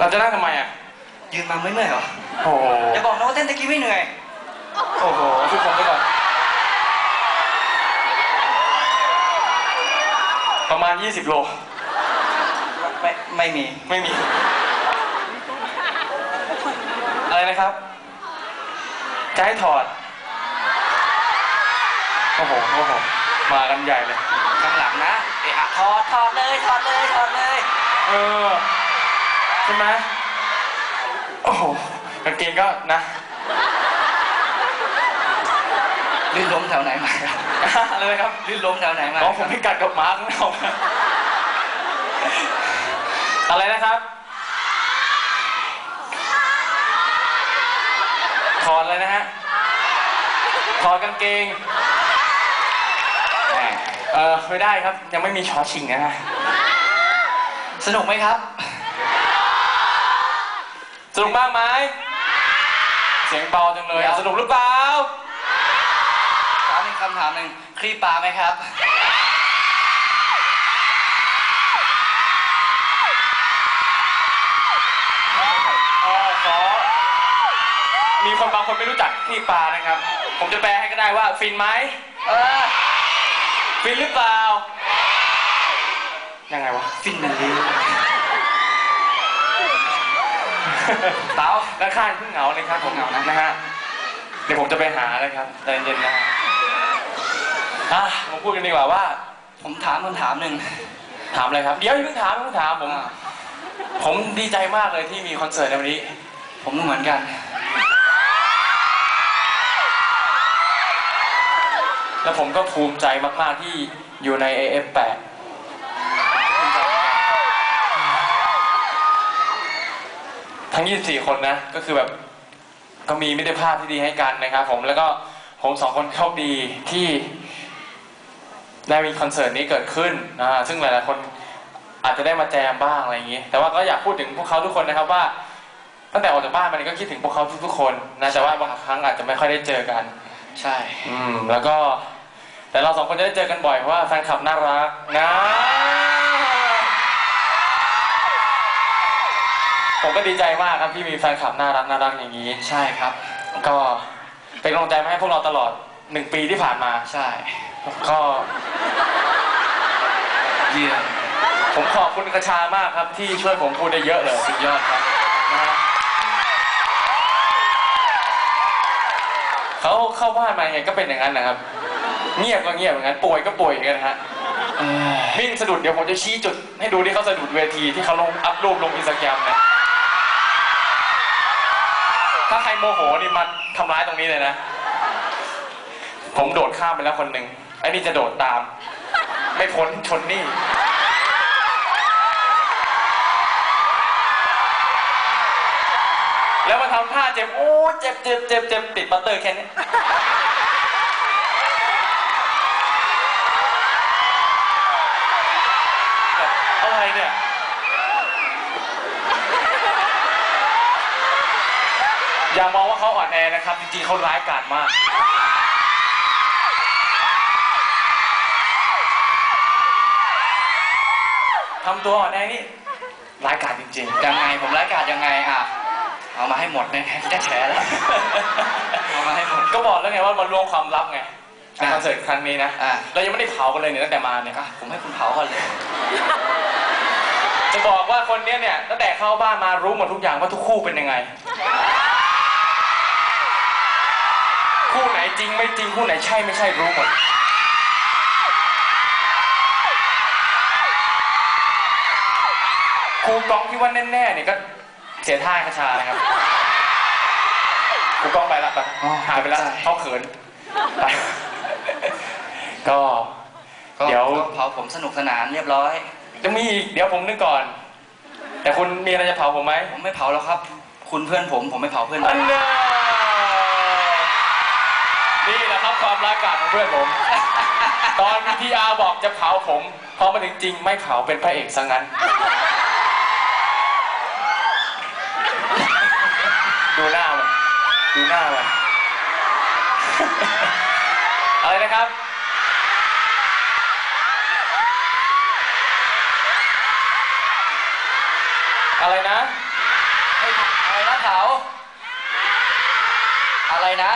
เราจะนั่งทำไมอะ ยืนมาไม่เมื่อยเหรอโอ้โหอย่าบอกนะว่าเต้นตะกี้ไม่เหนื่อย โอ้โหทุกคนไปก่อน ประมาณ 20 โล ไม่ไม่มี ไม่มี อะไรนะครับ จะให้ถอด โอ้โห โอ้โห มากันใหญ่เลย ข้างหลังนะ เอะอะถอดถอดเลยถอดเลยถอดเลย เออใช่ไหมโอ้โหกางเกงก็นะ ลื่นล้มแถวไหนมาครับอะไรนะครับลื่นล้มแถวไหนมาน้องผมไม่กัดกับหมาข้างนอกนะอะไรนะครับถอดเลยนะฮะถอดกางเกงแหมเออไม่ได้ครับ ยังไม่มีชอชิงนะฮะสนุกไหมครับ สนุกมากไหม เสียงเบาจังเลยเดี๋ยวสนุกหรือเปล่า ถามอีกคำถามหนึ่งคลีปลาไหมครับ เออขอมีคนบางคนไม่รู้จักที่ปลานะครับ ผมจะแปลให้ก็ได้ว่า ฟินไหมเออฟินหรือเปล่า ยังไงวะ ฟินนันลีเต๋าด้านข้างเพิ่งเหงาเลยครับผมเหงานะนะฮะเดี๋ยวผมจะไปหาเลยครับใจเย็นๆนะฮะอะมาพูดกันดีกว่าว่า ผมถามคำถามหนึ่งถามอะไรครับ เดี๋ยวอย่าเพิ่งถามอย่าเพิ่งถามผมอ่าผมดีใจมากเลยที่มีคอนเสิร์ตในวันนี้ ผมก็เหมือนกัน แล้วผมก็ภูมิใจมาก ๆ ที่อยู่ใน AF8 ทั้ง 24 คนนะ ก็คือแบบก็มีมิตรภาพที่ดีให้กันนะครับ ผมแล้วก็ผมสองคนโชคดีที่ได้มีคอนเสิร์ตนี้เกิดขึ้นนะฮะซึ่งหลายๆคนอาจจะได้มาแจมบ้างอะไรอย่างนี้ แต่ว่าก็อยากพูดถึงพวกเขาทุกคนนะครับว่า ตั้งแต่ออกจากบ้านมาเนี่ยก็คิดถึงพวกเขาทุกๆคนนะแต่ว่าบางครั้งอาจจะไม่ค่อยได้เจอกัน ใช่ อืมแล้วก็ แต่เราสองคนจะได้เจอกันบ่อยเพราะว่าแฟนคลับน่ารักนะ ผมก็ดีใจมากครับที่มีแฟนคลับน่ารักน่ารักอย่างนี้ ใช่ครับ ก็เป็นกำลังใจมาให้พวกเราตลอดหนึ่งปีที่ผ่านมา ใช่ก็เยี่ยมผมขอบคุณกระชามากครับที่ช่วยผมพูดได้เยอะเลยสุดยอดครับนะฮะเขาเข้าบ้านมาไงก็เป็นอย่างนั้นนะครับ เงียบก็เงียบอย่างนั้นป่วยก็ป่วยอย่างนั้นนะฮะเออวิ่งสะดุดเดี๋ยวผมจะชี้จุด ให้ดูที่เขาสะดุดเวทีที่เขาลงอัพรูปลงอินสตาแกรมนะ โมโหนี่มาทำร้ายตรงนี้เลยนะ ผมโดดข้ามไปแล้วคนหนึ่งไอ้นี่จะโดดตาม ไม่พ้นชนนี่แล้วมาทำท่าเจ็บโอ้เจ็บเจ็บเจ็บเจ็บติดบัตเตอร์แค่นี้ อย่ามองว่าเขาอ่อนแอนะครับ จริงๆเขาร้ายกาจมาก ทำตัวอ่อนแอนี่ร้ายกาจจริงๆยังไงผมร้ายกาจยังไงอะ เอามาให้หมดเลยแค่แฉแล้ว เอามาให้หมดก็บอกแล้วไงว่ามันรวมความลับไงในอ่าคอนเสิร์ตครั้งนี้นะ อ่าเรายังไม่ได้เผากันเลยเนี่ยตั้งแต่มาเนี่ย อะผมให้คุณเผาก่อนเลย จะบอกว่าคนเนี้ยเนี่ยตั้งแต่เข้าบ้านมารู้หมดทุกอย่างว่าทุกคู่เป็นยังไง คู่ไหนจริงไม่จริงคู่ไหนใช่ไม่ใช่รู้หมดครูกองที่ว่าแน่ๆเนี่ยก็เสียท่าให้คชานะครับครูกองไปละไปอ๋อหายไปแล้วตกใจเขาเขินไปก็ก็เดี๋ยวก็เผาผมสนุกสนานเรียบร้อยจะมีอีกเดี๋ยวผมนึกก่อน แต่คุณมีอะไรจะเผาผมไหมผมไม่เผาแล้วครับ คุณเพื่อนผมผมไม่เผาเพื่อนผอัมนน่านี่ ความร้ายกาจของเพื่อนผม ตอนพีอาบอกจะเผาผมพอมาถึงจริงไม่เผาเป็นพระเอกซะงั้น ดูหน้ามันดูหน้ามันอะไรนะครับอะไรนะเฮ้ยอะไรนะเถาอะไรนะ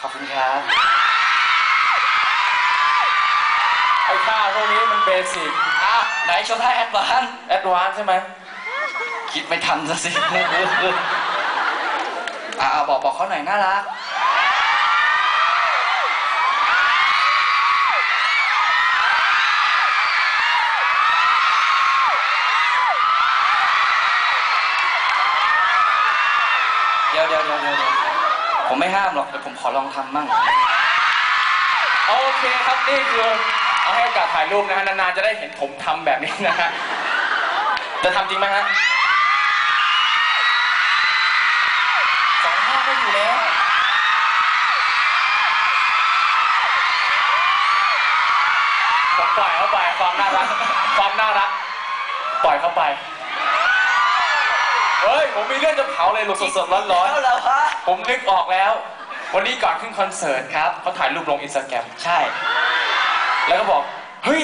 ขอบคุณครับไอ้ท่าพวกนี้มันเบสิกอะไหนโชว์ท่าแอดวานแอดวานซ์ใช่ไหมคิดไม่ทันซะสิอะอะบอกบอกเขาหน่อยน่ารักเดี๋ยวเดี๋ยวเดี๋ยวเดี๋ยวเดี๋ยว ผมไม่ห้ามหรอกแต่ผมขอลองทำมั่งโอเคครับนี่คือเอาให้โอกาสถ่ายรูปนะฮะนานๆจะได้เห็นผมทำแบบนี้นะฮะจะทำจริงไหมฮะสองท่าก็อยู่แล้วผมปล่อยเข้าไปความน่ารัก ความน่ารัก ปล่อยเข้าไป เฮ้ย ผมมีเรื่องจะเผาเลยหลสดๆร้อนแล้วเหรอฮะๆ ผมนึกออกแล้ว วันนี้ก่อนขึ้นคอนเสิร์ตครับเขาถ่ายรูปลงอินสตาแกรม ใช่ แล้วก็บอก เฮ้ย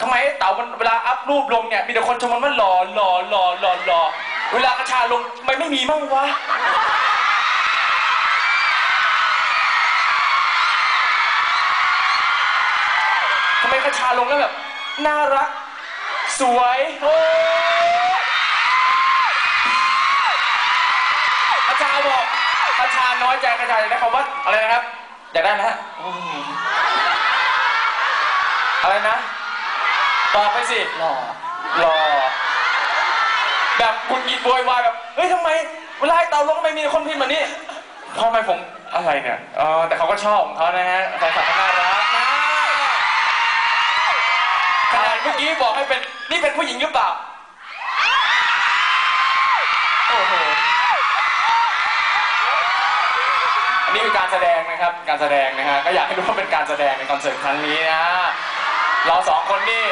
ทำไมไอ้เต๋ามันเวลาอัพรูปลงเนี่ย มีแต่คนชมมันว่าหล่อหล่อหล่อหล่อหล่อเวลากระชาลงทำไมไม่มีมั่งวะ ทำไมกระชาลงแล้วแบบ น่ารัก สวย โอ้ก กระชาน้อยใจกระชาอยากได้คำว่าอะไรนะครับอยากได้นะฮะโอ้โหอะไรนะตอบไปสิหล่อรอแบบคุดหงิดโวยวายแบบเฮ้ยทำไมเวลาให้เตาลงทำไมมีคนพิมพ์แบบนี้ทำไมผมอะไรเนี่ยเออแต่เขาก็ชอบของเขานะฮะแฟนคลับเขาน่ารักนะขนาดเมื่อกี้บอกให้เป็นนี่เป็นผู้หญิงหรือเปล่า คือการแสดงนะครับ การแสดงนะฮะ ก็อยากให้รู้ว่าเป็นการแสดงในคอนเสิร์ตครั้งนี้นะ เราสองคนนี่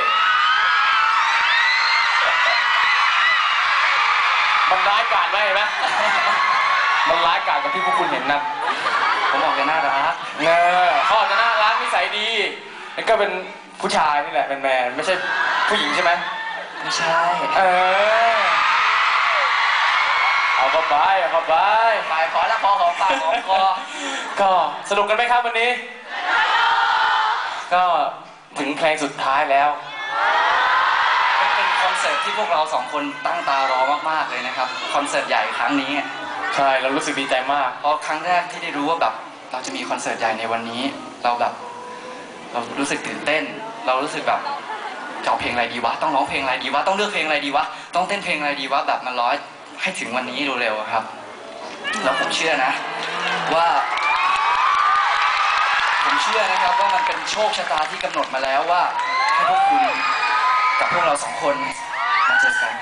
มันร้ายกาจไหมเห็นไหมมันร้ายกาจกับที่พวกคุณเห็นนะผมบอกเลยน่ารักเออเขาอจะน่ารักนิสัยดีแล้วก็เป็นผู้ชายนี่แหละเป็นแมนไม่ใช่ผู้หญิงใช่ไหมไม่ใช่ เออ เอาเข้าไปเอาเข้าไปไปขอละพอหอมปากหอมคอ ก็สนุกกันไหมครับวันนี้ ก็ถึงเพลงสุดท้ายแล้วเป็นเป็นคอนเสิร์ตที่พวกเราสองคนตั้งตารอมากๆเลยนะครับ คอนเสิร์ตใหญ่ครั้งนี้ ใช่เรารู้สึกดีใจมาก เพราะครั้งแรกที่ได้รู้ว่าแบบเราจะมีคอนเสิร์ตใหญ่ในวันนี้ เราแบบ เรารู้สึกตื่นเต้น เรารู้สึกแบบจะเอาเพลงอะไรดีวะ ต้องร้องเพลงอะไรดีวะ ต้องเลือกเพลงอะไรดีวะ ต้องเต้นเพลงอะไรดีวะแบบมันร้อย ให้ถึงวันนี้เร็วๆครับ แล้วผมเชื่อนะ ว่า ผมเชื่อนะครับว่ามันเป็นโชคชะตาที่กำหนดมาแล้วว่า ให้พวกคุณกับพวกเราสองคนมาเจอกัน